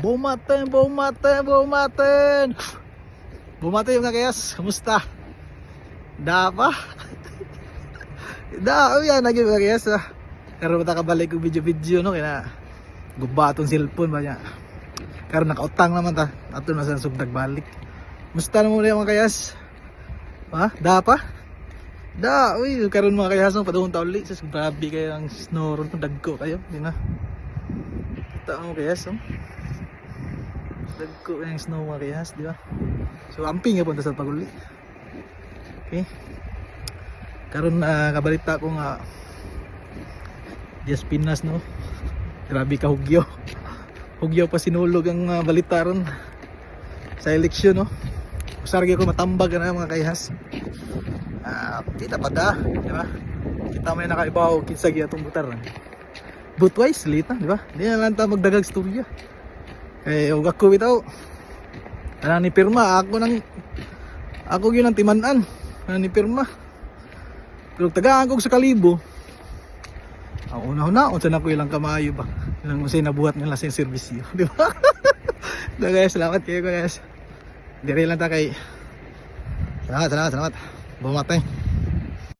Bumaten, bumaten, bumaten. Bumaten mga kayas. Kamusta? Da pa? da, oh yan, lagi mga kayas. Ah. Karoon ta kabalik ko video-video no kaya gubatong cellphone ba niya. Karon nakautang naman ta. Ato na sa sugdag balik. Musta na muna mga kayas? Ha? Da pa? Da, uy, karon mga kayas ng padung tauli sa grabe kayo ang snow ron dagko kayo, di na. Kita mo kayas, oh. Dagko yung snow mga kayas, di ba? So amping nga punta sa paguli. Okay. Karon na kabalita ko nga Dias Pinas no. Grabe ka hugyo. Hugyo pa sinulog ang ah, balita ron sa eleksyon no. Usargi ko matambag na mga kayas. Ah, kita pa da, di ba? Kita may nakaibaw kinsa giya tong butar. Butwise lita, di ba? Di na lang ta magdagag storya. Eh, ug ako bitaw. Ana ni pirma ako nang ako gyud ang timan-an. Ana ni pirma. Pero tagaan ko sa kalibo. Ang una-una, unsa na ko ilang kamayo ba? Ilang usay nabuhat nila sa serbisyo, di ba? guys, salamat kayo guys. Dire lang ta kay Salamat, salamat, salamat. Bumatay.